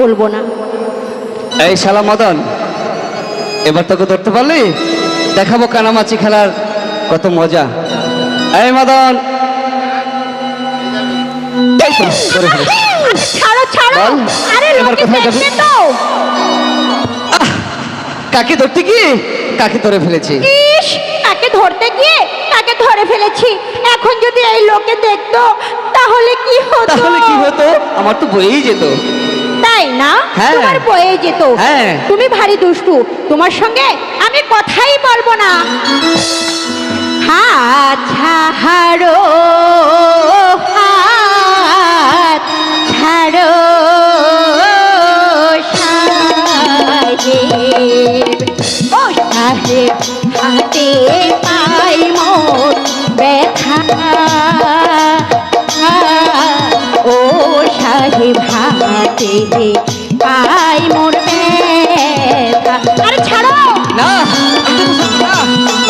বলব না। এই শালা মদন এবার তোকে ধরতে পারলি? দেখাবো কানামাছি খেলার কত মজা। এই মদন! কাকে ধরতে গিয়ে কাকে ধরে ফেলেছি? তাকে ধরতে গিয়ে তাকে ধরে ফেলেছি? এখন যদি এই লোকে দেখতো তাহলে কি হতো? তাহলে কি হতো? আমার তো বইয়েই যেত। না হ্যাঁ। তোমার বয়ে যেত হ্যাঁ। তুমি ভারী দুষ্টু তোমার সঙ্গে আমি কথাই বলব না হাত ছাড়ো হাতে পাই মোর আরে ছাড়ো! না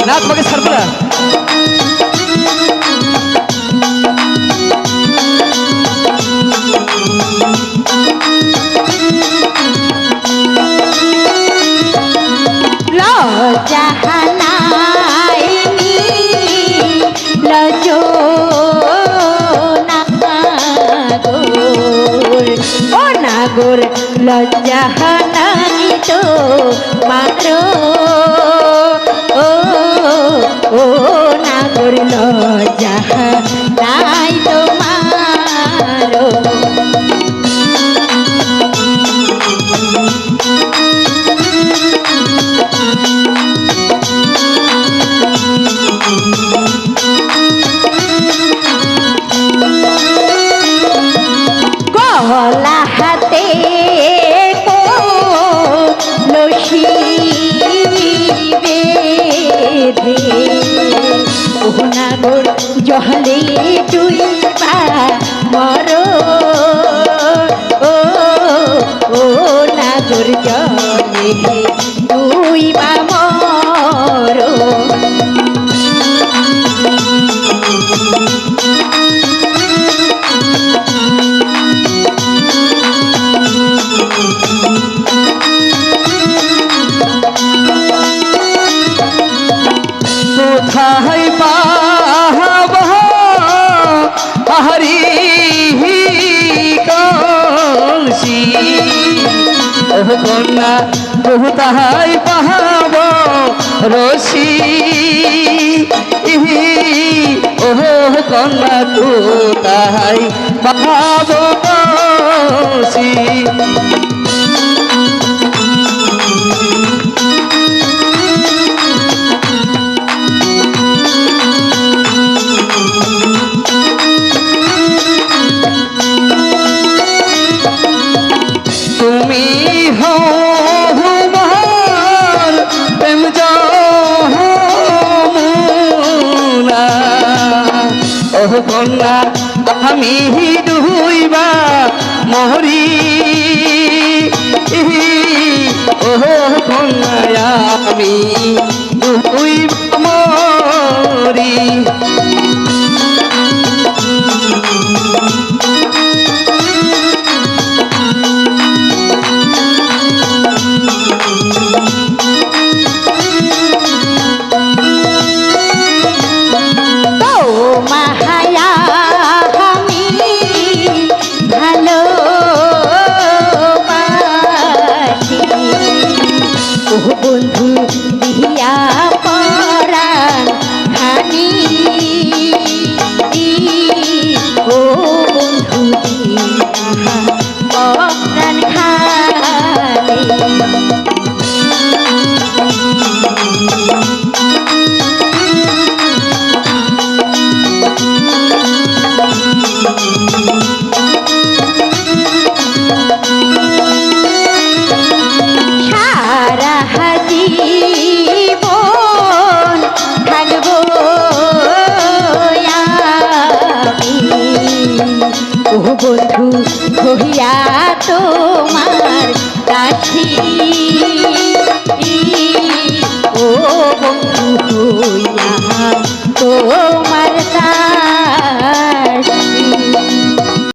না তোমাকে ছাড়বো না। লজাহানাইনি লজো নাগর জহলে ডুইবা মর। ও নাগর জলে ডুইবা ওহ বহু তাহাই পাহাব রসি। ওহ কন্যা তু পাহাব কন্যা আমি দুইবা মহরি। ওহ কন্যা আমি দুইবা মরি তোমার দাসী